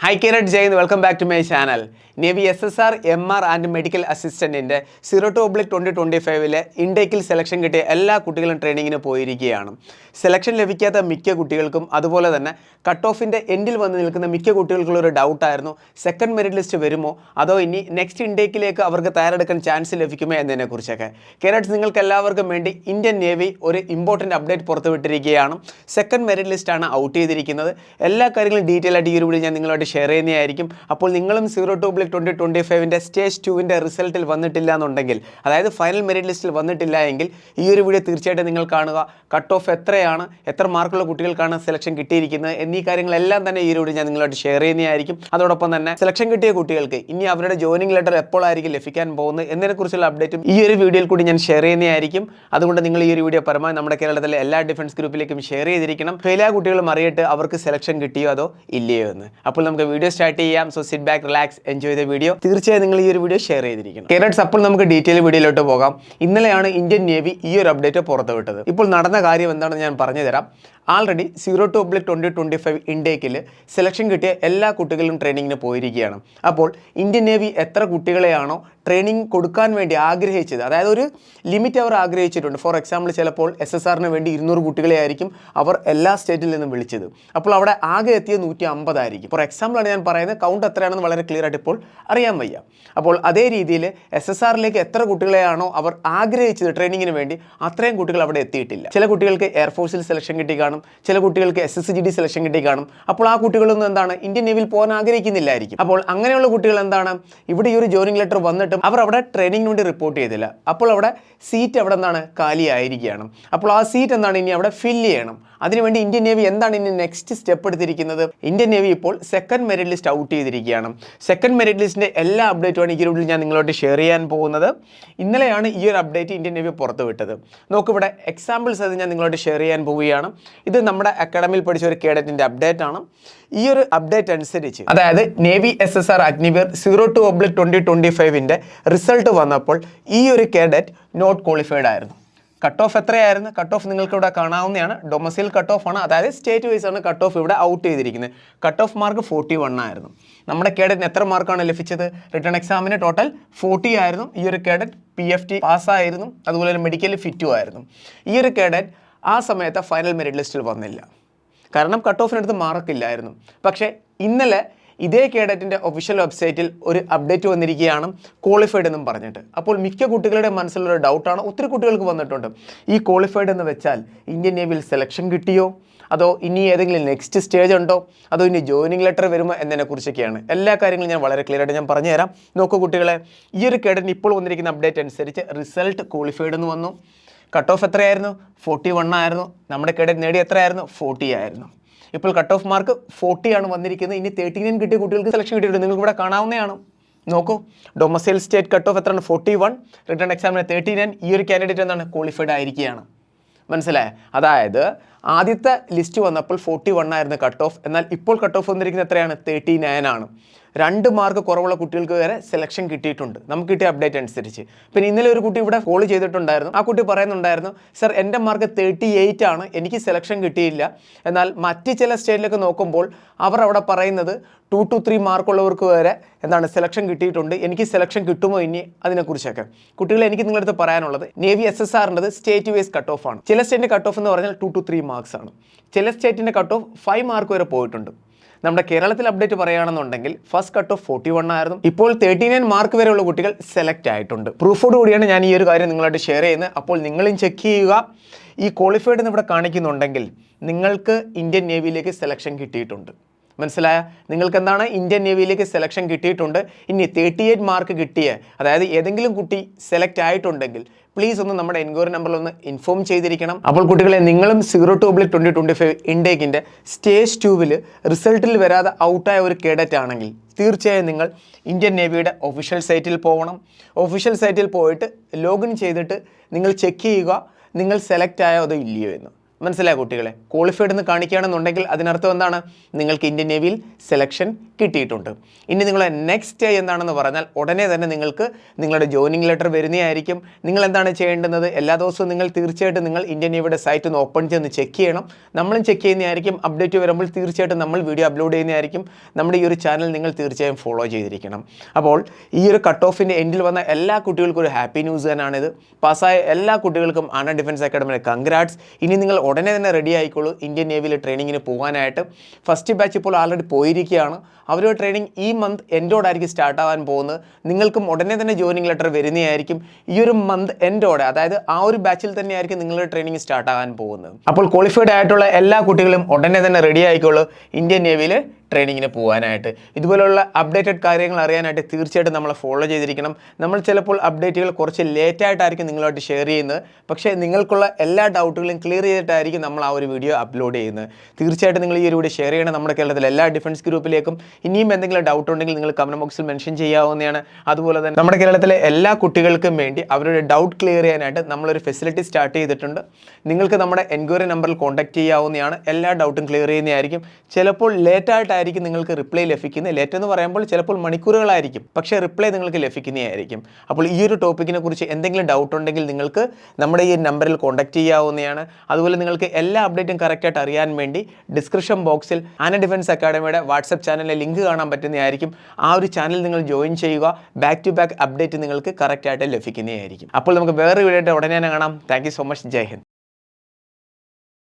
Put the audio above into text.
Hi Kiran Jai welcome back to my channel navy S S R M R and medical അസിസ്റ്റന്റിന്റെ zero two oblique twenty twenty ഫൈവിലെ ഇൻടേക്കിൽ selection കിട്ടിയ എല്ലാ കുട്ടികളും ട്രെയിനിങ്ങിന് പോയിരിക്കുകയാണ്. Selection ലഭിക്കാത്ത മിക്ക കുട്ടികൾക്കും അതുപോലെ തന്നെ കട്ട് ഓഫിന്റെ എൻഡിൽ വന്ന് നിൽക്കുന്ന മിക്ക കുട്ടികൾക്കുള്ള ഒരു ഡൗട്ടായിരുന്നു സെക്കൻഡ് മെറിറ്റ് ലിസ്റ്റ് വരുമോ? അതോ ഇനി നെക്സ്റ്റ് ഇൻടേക്കിലേക്ക് അവർക്ക് തയ്യാറെടുക്കാൻ ചാൻസ് ലഭിക്കുമോ എന്നതിനെക്കുറിച്ചൊക്കെ. കേരളത്തിൽ നിങ്ങൾക്ക് എല്ലാവർക്കും വേണ്ടി ഇന്ത്യൻ നേവി ഒരു ഇമ്പോർട്ടന്റ് അപ്ഡേറ്റ് പുറത്തുവിട്ടിരിക്കുകയാണ്. സെക്കൻഡ് മെറിറ്റ് ലിസ്റ്റാണ് ഔട്ട് ചെയ്തിരിക്കുന്നത്. എല്ലാ കാര്യങ്ങളും ഡീറ്റെയിൽ ആയിട്ട് ഈ ഒരു വീഡിയോ ഞാൻ നിങ്ങളോട് ഷെയർ ചെയ്യുന്നതായിരിക്കും. അപ്പോൾ നിങ്ങളും zero two oblique twenty twenty ഫൈവിന്റെ stage ടുവിന്റെ റിസൾട്ടിൽ വന്നിട്ടില്ല എന്നുണ്ടെങ്കിൽ അതായത് ഫൈനൽ മെറിറ്റ് ലിസ്റ്റിൽ വന്നിട്ടില്ല എങ്കിൽ ഈ ഒരു വീഡിയോ തീർച്ചയായിട്ടും നിങ്ങൾ കാണുക. കട്ട് ഓഫ് എത്രയാണ് എത്ര മാർക്കുള്ള കുട്ടികൾക്കാണ് സെലക്ഷൻ കിട്ടിയിരിക്കുന്നത് എന്നീ കാര്യങ്ങളെല്ലാം തന്നെ ഈ ഒരു വീഡിയോ ഞാൻ നിങ്ങളോട് ഷെയർ ചെയ്യുന്നതായിരിക്കും. അതോടൊപ്പം തന്നെ സെലക്ഷൻ കിട്ടിയ കുട്ടികൾക്ക് ഇനി അവരുടെ ജോയിനിങ് ലെറ്റർ എപ്പോഴായിരിക്കും ലഭിക്കാൻ പോകുന്നത് എന്നതിനെക്കുറിച്ചുള്ള അപ്ഡേറ്റും ഈ ഒരു വീഡിയോയിൽ കൂടി ഞാൻ ഷെയർ ചെയ്യുന്നതായിരിക്കും. അതുകൊണ്ട് നിങ്ങൾ ഈ ഒരു വീഡിയോ പരമാവധി നമ്മുടെ കേരളത്തിലെ എല്ലാ ഡിഫൻസ് ഗ്രൂപ്പിലേക്കും ഷെയർ ചെയ്തിരിക്കണം. എല്ലാ കുട്ടികളും അറിയട്ടെ അവർക്ക് സെലക്ഷൻ കിട്ടിയോ അതോ ഇല്ലയോ എന്ന്. അപ്പോൾ നമുക്ക് വീഡിയോ സ്റ്റാർട്ട് ചെയ്യാം. So sit back relax enjoy the video തീർച്ചയായും നിങ്ങൾ ഈ ഒരു വീഡിയോ ഷെയർ ചെയ്തിരിക്കണം. കേരളത്തിൽ അപ്പോൾ നമുക്ക് ഡീറ്റെയിൽ വീഡിയോയിലോട്ട് പോകാം. ഇന്നലെയാണ് ഇന്ത്യൻ നേവി ഈ ഒരു അപ്ഡേറ്റ് പുറത്തുവിട്ടത്. ഇപ്പോൾ നടന്ന കാര്യം എന്താണെന്ന് ഞാൻ പറഞ്ഞു തരാം already zero two oblique twenty twenty five ഇൻഡേക്കിൽ selection കിട്ടിയ എല്ലാ കുട്ടികളും ട്രെയിനിങ്ങിന് പോയിരിക്കുകയാണ്. അപ്പോൾ ഇന്ത്യൻ നേവി എത്ര കുട്ടികളെയാണോ ട്രെയിനിങ് കൊടുക്കാൻ വേണ്ടി ആഗ്രഹിച്ചത്? അതായത് ഒരു ലിമിറ്റ് അവർ ആഗ്രഹിച്ചിട്ടുണ്ട്. ഫോർ എക്സാമ്പിൾ ചിലപ്പോൾ എസ് എസ് ആറിന് വേണ്ടി ഇരുന്നൂറ് കുട്ടികളെ ആയിരിക്കും അവർ എല്ലാ സ്റ്റേറ്റിൽ നിന്നും വിളിച്ചത്. അപ്പോൾ അവിടെ ആകെ എത്തിയ നൂറ്റി അമ്പതായിരിക്കും. ഫോർ എക്സാമ്പിളാണ് ഞാൻ പറയുന്നത്. കൗണ്ട് എത്രയാണെന്ന് വളരെ ക്ലിയർ ആയിട്ട് ഇപ്പോൾ അറിയാൻ വയ്യ. അപ്പോൾ അതേ രീതിയിൽ എസ് എസ് ആറിലേക്ക് എത്ര കുട്ടികളെയാണോ അവർ ആഗ്രഹിച്ചത് ട്രെയിനിങ്ങിന് വേണ്ടി അത്രയും കുട്ടികൾ അവിടെ എത്തിയിട്ടില്ല. ചില കുട്ടികൾക്ക് എയർഫോഴ്സിൽ സെലക്ഷൻ കിട്ടി കാണും. ചില കുട്ടികൾക്ക് S S G D selection കിട്ടി കാണും. അപ്പോൾ ആ കുട്ടികളൊന്നും എന്താണ് ഇന്ത്യൻ നേവിൽ പോകാൻ ആഗ്രഹിക്കുന്നില്ലായിരിക്കും. അപ്പോൾ അങ്ങനെയുള്ള കുട്ടികൾ എന്താണ് ഇവിടെ ഈ ഒരു ജോയിനിങ് ലെറ്റർ വന്നിട്ടും അവർ അവിടെ ട്രെയിനിങ്ങിന് വേണ്ടി റിപ്പോർട്ട് ചെയ്തില്ല. അപ്പോൾ അവിടെ സീറ്റ് അവിടെ എന്താണ് കാലിയായിരിക്കുകയാണ് അപ്പോൾ ആ സീറ്റ് എന്താണ് ഇനി അവിടെ ഫില്ല് ചെയ്യണം. അതിനുവേണ്ടി ഇന്ത്യൻ നേവി എന്താണ് ഇനി നെക്സ്റ്റ് സ്റ്റെപ്പ് എടുത്തിരിക്കുന്നത്? ഇന്ത്യൻ നേവി ഇപ്പോൾ സെക്കൻഡ് മെറിറ്റ് ലിസ്റ്റ് ഔട്ട് ചെയ്തിരിക്കുകയാണ്. സെക്കൻഡ് മെറിറ്റ് ലിസ്റ്റിന്റെ എല്ലാ അപ്ഡേറ്റുമാണ് ഈ ഗ്രൂപ്പിൽ ഞാൻ നിങ്ങളോട് ഷെയർ ചെയ്യാൻ പോകുന്നത്. ഇന്നലെയാണ് ഈ ഒരു അപ്ഡേറ്റ് ഇന്ത്യൻ നേവി പുറത്തുവിട്ടത് നോക്കൂ ഇവിടെ എക്സാമ്പിൾസ് അത് ഞാൻ നിങ്ങളോട് ഷെയർ ചെയ്യാൻ പോവുകയാണ്. ഇത് നമ്മുടെ അക്കാഡമിയിൽ പഠിച്ച ഒരു കേഡറ്റിന്റെ അപ്ഡേറ്റ് ആണ്. ഈ ഒരു അപ്ഡേറ്റ് അനുസരിച്ച് അതായത് navy S S R Agniveer zero two oblique twenty ഫൈവിന്റെ result വന്നപ്പോൾ ഈ ഒരു കേഡറ്റ് നോട്ട് ക്വാളിഫൈഡ് ആയിരുന്നു. കട്ട് ഓഫ് എത്രയായിരുന്നു? കട്ട് ഓഫ് നിങ്ങൾക്ക് ഇവിടെ കാണാവുന്നതാണ്. ഡൊമസിൽ കട്ട് ഓഫ് ആണ്. അതായത് സ്റ്റേറ്റ് വൈസ് ആണ് കട്ട് ഓഫ് ഇവിടെ ഔട്ട് ചെയ്തിരിക്കുന്നത്. Cut off mark forty one ആയിരുന്നു. നമ്മുടെ കേഡറ്റിന് എത്ര മാർക്കാണ് ലഭിച്ചത്? റിട്ടേൺ എക്സാമിന് ടോട്ടൽ ഫോർട്ടി ആയിരുന്നു. ഈ ഒരു കേഡറ്റ് പി എഫ് ടി പാസ്സായിരുന്നു അതുപോലെ തന്നെ മെഡിക്കൽ ഫിറ്റും ആയിരുന്നു. ഈ ഒരു കേഡറ്റ് ആ സമയത്ത് ഫൈനൽ മെറിറ്റ് ലിസ്റ്റിൽ വന്നില്ല. കാരണം കട്ട് ഓഫിനടുത്ത് മാർക്കില്ലായിരുന്നു പക്ഷേ ഇന്നലെ ഇതേ കേഡറ്റിന്റെ ഒഫീഷ്യൽ വെബ്സൈറ്റിൽ ഒരു അപ്ഡേറ്റ് വന്നിരിക്കുകയാണ് ക്വാളിഫൈഡ് എന്നും പറഞ്ഞിട്ട്. അപ്പോൾ മിക്ക കുട്ടികളുടെ മനസ്സിലൊരു ഡൗട്ടാണ് ഒത്തിരി കുട്ടികൾക്ക് വന്നിട്ടുണ്ട്. ഈ ക്വാളിഫൈഡ് എന്ന് വെച്ചാൽ ഇന്ത്യൻ നേവിയിൽ സെലക്ഷൻ കിട്ടിയോ? അതോ ഇനി ഏതെങ്കിലും നെക്സ്റ്റ് സ്റ്റേജ് ഉണ്ടോ? അതോ ഇനി ജോയിനിങ് ലെറ്റർ വരുമോ എന്നതിനെക്കുറിച്ചൊക്കെയാണ്. എല്ലാ കാര്യങ്ങളും ഞാൻ വളരെ ക്ലിയർ ആയിട്ട് ഞാൻ പറഞ്ഞുതരാം. നോക്കൂ കുട്ടികളെ ഈ ഒരു കേഡറ്റിന് ഇപ്പോൾ വന്നിരിക്കുന്ന അപ്ഡേറ്റ് അനുസരിച്ച് റിസൾട്ട് ക്വാളിഫൈഡ് എന്ന് വന്നു. കട്ട് ഓഫ് എത്രയായിരുന്നു? ഫോർട്ടി വൺ ആയിരുന്നു. നമ്മുടെ കേഡറ്റ് നേടി എത്രയായിരുന്നു? ഫോർട്ടി ആയിരുന്നു. ഇപ്പോൾ കട്ട് ഓഫ് മാർക്ക് ഫോർട്ടി ആണ് വന്നിരിക്കുന്നത്. ഇനി തേർട്ടി നയൻ കിട്ടിയ കുട്ടികൾക്ക് സെലക്ഷൻ കിട്ടിയിട്ടുണ്ട്. നിങ്ങൾക്ക് ഇവിടെ കാണാവുന്നതാണ്. നോക്കൂ. ഡൊമസൈൽ സ്റ്റേറ്റ് കട്ട് ഓഫ് എത്രയാണ്? ഫോർട്ടി വൺ റിട്ടേൺ എക്സാമിന് തേർട്ടി നയൻ ഈ ഒരു കാൻഡിഡേറ്റ് എന്താണ്? ക്വാളിഫൈഡ് ആയിരിക്കുകയാണ്. മനസ്സിലായേ? അതായത് ആദ്യത്തെ ലിസ്റ്റ് വന്നപ്പോൾ ഫോർട്ടി വൺ ആയിരുന്നു കട്ട് ഓഫ് എന്നാൽ ഇപ്പോൾ കട്ട് ഓഫ് വന്നിരിക്കുന്നത് എത്രയാണ്? തേർട്ടി നയൻ ആണ്. രണ്ട് മാർക്ക് കുറവുള്ള കുട്ടികൾക്ക് വരെ സെലക്ഷൻ കിട്ടിയിട്ടുണ്ട്. നമുക്ക് കിട്ടിയ അപ്ഡേറ്റ് അനുസരിച്ച്. പിന്നെ ഇന്നലെ ഒരു കുട്ടി ഇവിടെ കോൾ ചെയ്തിട്ടുണ്ടായിരുന്നു. ആ കുട്ടി പറയുന്നുണ്ടായിരുന്നു സർ എന്റെ മാർക്ക് തേർട്ടി എയ്റ്റ് ആണ്. എനിക്ക് സെലക്ഷൻ കിട്ടിയില്ല. എന്നാൽ മറ്റ് ചില സ്റ്റേറ്റിലൊക്കെ നോക്കുമ്പോൾ അവർ അവിടെ പറയുന്നത് ടു ടു ത്രീ മാർക്കുള്ളവർക്ക് വരെ എന്താണ് സെലക്ഷൻ കിട്ടിയിട്ടുണ്ട്. എനിക്ക് സെലക്ഷൻ കിട്ടുമോ ഇനി? അതിനെക്കുറിച്ചൊക്കെ. കുട്ടികളെ എനിക്ക് നിങ്ങളടുത്ത് പറയാനുള്ളത് നേവി എസ് എസ് ആറിന്റെത് സ്റ്റേറ്റ് വൈസ് കട്ട് ഓഫ് ആണ്. ചില സ്റ്റേറ്റിന്റെ കട്ട് ഓഫ് എന്ന് പറഞ്ഞാൽ ടു ടു ത്രീ മാർക്സ് ആണ് ചില സ്റ്റേറ്റിന്റെ കട്ട് ഓഫ് ഫൈവ് മാർക്ക് വരെ പോയിട്ടുണ്ട്. നമ്മുടെ കേരളത്തിൽ അപ്ഡേറ്റ് പറയുകയാണെന്നുണ്ടെങ്കിൽ first cut off forty one ആയിരുന്നു. ഇപ്പോൾ തേർട്ടി നയൻ മാർക്ക് വരെയുള്ള കുട്ടികൾ സെലക്ട് ആയിട്ടുണ്ട്. പ്രൂഫോട് കൂടിയാണ് ഞാൻ ഈ ഒരു കാര്യം നിങ്ങളായിട്ട് ഷെയർ ചെയ്യുന്നത്. അപ്പോൾ നിങ്ങളും ചെക്ക് ചെയ്യുക. ഈ ക്വാളിഫൈഡ് എന്ന് ഇവിടെ കാണിക്കുന്നുണ്ടെങ്കിൽ നിങ്ങൾക്ക് ഇന്ത്യൻ നേവിയിലേക്ക് സെലക്ഷൻ കിട്ടിയിട്ടുണ്ട്. മനസ്സിലായ? നിങ്ങൾക്ക് എന്താണ് ഇന്ത്യൻ നേവിയിലേക്ക് സെലക്ഷൻ കിട്ടിയിട്ടുണ്ട്? ഇനി തേർട്ടി എയ്റ്റ് മാർക്ക് കിട്ടിയ അതായത് ഏതെങ്കിലും കുട്ടി സെലക്ട് ആയിട്ടുണ്ടെങ്കിൽ പ്ലീസ് ഒന്ന് നമ്മുടെ എൻക്വയറി നമ്പറിൽ ഒന്ന് ഇൻഫോം ചെയ്തിരിക്കണം. അപ്പോൾ കുട്ടികളെ നിങ്ങളും zero two oblique twenty twenty five ഇൻടേക്കിന്റെ stage ടൂവിൽ റിസൾട്ടിൽ വരാതെ ഔട്ടായ ഒരു കേഡറ്റ് ആണെങ്കിൽ തീർച്ചയായും നിങ്ങൾ ഇന്ത്യൻ നേവിയുടെ ഒഫീഷ്യൽ സൈറ്റിൽ പോകണം. ഒഫീഷ്യൽ സൈറ്റിൽ പോയിട്ട് ലോഗിൻ ചെയ്തിട്ട് നിങ്ങൾ ചെക്ക് ചെയ്യുക. നിങ്ങൾ സെലക്ട് ആയോ അതോ ഇല്ലയോ എന്ന്. മനസ്സിലായ കുട്ടികളെ? ക്വാളിഫൈഡ് എന്ന് കാണിക്കുകയാണെന്നുണ്ടെങ്കിൽ അതിനർത്ഥം എന്താണ്? നിങ്ങൾക്ക് ഇന്ത്യൻ നേവിയിൽ സെലക്ഷൻ കിട്ടിയിട്ടുണ്ട്. ഇനി നിങ്ങളെ നെക്സ്റ്റ് എന്താണെന്ന് പറഞ്ഞാൽ ഉടനെ തന്നെ നിങ്ങൾക്ക് നിങ്ങളുടെ ജോയിനിങ് ലെറ്റർ വരുന്നതായിരിക്കും. നിങ്ങൾ എന്താണ് ചെയ്യേണ്ടുന്നത്? എല്ലാ ദിവസവും നിങ്ങൾ തീർച്ചയായിട്ടും നിങ്ങൾ ഇന്ത്യൻ നേവിയുടെ സൈറ്റ് ഒന്ന് ഓപ്പൺ ചെയ്ത് ചെക്ക് ചെയ്യണം. നമ്മളും ചെക്ക് ചെയ്യുന്നതായിരിക്കും. അപ്ഡേറ്റ് വരുമ്പോൾ തീർച്ചയായിട്ടും നമ്മൾ വീഡിയോ അപ്ലോഡ് ചെയ്യുന്നതായിരിക്കും. നമ്മുടെ ഈ ഒരു ചാനൽ നിങ്ങൾ തീർച്ചയായും ഫോളോ ചെയ്തിരിക്കണം. അപ്പോൾ ഈ ഒരു കട്ട് ഓഫിന്റെ എൻഡിൽ വന്ന എല്ലാ കുട്ടികൾക്കും ഒരു ഹാപ്പി ന്യൂസ് തന്നെയാണിത്. പാസ്സായ എല്ലാ കുട്ടികൾക്കും ആന ഡിഫൻസ് അക്കാഡമിയുടെ കൺഗ്രാറ്റ്സ് ഇനി നിങ്ങൾ ഉടനെ തന്നെ റെഡി ആയിക്കോളൂ. ഇന്ത്യൻ നേവിയിൽ ട്രെയിനിങ്ങിന് പോകാനായിട്ട്. ഫസ്റ്റ് ബാച്ച് ഇപ്പോൾ ആൾറെഡി പോയിരിക്കുകയാണ്. അവരുടെ ട്രെയിനിങ് ഈ മന്ത് എൻഡോടായിരിക്കും സ്റ്റാർട്ട് ആവാൻ പോകുന്നത്. നിങ്ങൾക്കും ഉടനെ തന്നെ ജോയിനിങ് ലെറ്റർ വരുന്നതായിരിക്കും. ഈ ഒരു മന്ത് എൻഡോടെ അതായത് ആ ഒരു ബാച്ചിൽ തന്നെയായിരിക്കും നിങ്ങളുടെ ട്രെയിനിങ് സ്റ്റാർട്ട് ആകാൻ പോകുന്നത്. അപ്പോൾ ക്വാളിഫൈഡ് ആയിട്ടുള്ള എല്ലാ കുട്ടികളും ഉടനെ തന്നെ റെഡി ആയിക്കോളൂ. ഇന്ത്യൻ നേവിയിൽ ട്രെയിനിങ്ങിന് പോകാനായിട്ട് ഇതുപോലുള്ള അപ്ഡേറ്റഡ് കാര്യങ്ങൾ അറിയാനായിട്ട് തീർച്ചയായിട്ടും നമ്മളെ ഫോളോ ചെയ്തിരിക്കണം. നമ്മൾ ചിലപ്പോൾ അപ്ഡേറ്റുകൾ കുറച്ച് ലേറ്റായിട്ടായിരിക്കും നിങ്ങളുമായിട്ട് ഷെയർ ചെയ്യുന്നത്. പക്ഷേ നിങ്ങൾക്കുള്ള എല്ലാ ഡൗട്ടുകളും ക്ലിയർ ചെയ്തിട്ടായിരിക്കും നമ്മൾ ആ ഒരു വീഡിയോ അപ്ലോഡ് ചെയ്യുന്നത്. തീർച്ചയായിട്ടും നിങ്ങൾ ഈ ഒരു വീഡിയോ ഷെയർ ചെയ്യണം. നമ്മുടെ കേരളത്തിലെ എല്ലാ ഡിഫൻസ് ഗ്രൂപ്പിലേക്കും ഇനിയും എന്തെങ്കിലും ഡൗട്ട് ഉണ്ടെങ്കിൽ നിങ്ങൾ കമന്റ് ബോക്സിൽ മെൻഷൻ ചെയ്യാവുന്നതാണ്. അതുപോലെ തന്നെ നമ്മുടെ കേരളത്തിലെ എല്ലാ കുട്ടികൾക്കും വേണ്ടി അവരുടെ ഡൗട്ട് ക്ലിയർ ചെയ്യാനായിട്ട് നമ്മളൊരു ഫെസിലിറ്റി സ്റ്റാർട്ട് ചെയ്തിട്ടുണ്ട്. നിങ്ങൾക്ക് നമ്മുടെ എൻക്വയറി നമ്പറിൽ കോൺടാക്ട് ചെയ്യാവുന്നതാണ്. എല്ലാ ഡൗട്ടും ക്ലിയർ ചെയ്യുന്നതായിരിക്കും. ചിലപ്പോൾ ലേറ്റ് ആയിട്ടായിരിക്കും നിങ്ങൾക്ക് റിപ്ലൈ ലഭിക്കുന്നത്. ലേറ്റ് എന്ന് പറയുമ്പോൾ ചിലപ്പോൾ മണിക്കൂറുകളായിരിക്കും. പക്ഷേ റിപ്ലൈ നിങ്ങൾക്ക് ലഭിക്കുന്നതായിരിക്കും. അപ്പോൾ ഈ ഒരു ടോപ്പിക്കിനെ കുറിച്ച് എന്തെങ്കിലും ഡൗട്ട് ഉണ്ടെങ്കിൽ നിങ്ങൾക്ക് നമ്മുടെ ഈ നമ്പറിൽ കോൺടാക്ട് ചെയ്യാവുന്നതാണ്. അതുപോലെ നിങ്ങൾക്ക് എല്ലാ അപ്ഡേറ്റും കറക്റ്റായിട്ട് അറിയാൻ വേണ്ടി ഡിസ്ക്രിപ്ഷൻ ബോക്സിൽ ആന ഡിഫൻസ് അക്കാഡമിയുടെ വാട്സപ്പ് ചാനലിലെ ലിങ്ക് കാണാൻ പറ്റുന്നതായിരിക്കും. ആ ഒരു ചാനൽ നിങ്ങൾ ജോയിൻ ചെയ്യുക. ബാക്ക് ടു ബാക്ക് അപ്ഡേറ്റ് നിങ്ങൾക്ക് കറക്റ്റായിട്ട് ലഭിക്കുന്നതായിരിക്കും. അപ്പോൾ നമുക്ക് വേറെ വീഡിയോ ഉടനെ കാണാം. Thank so much Jai Hind.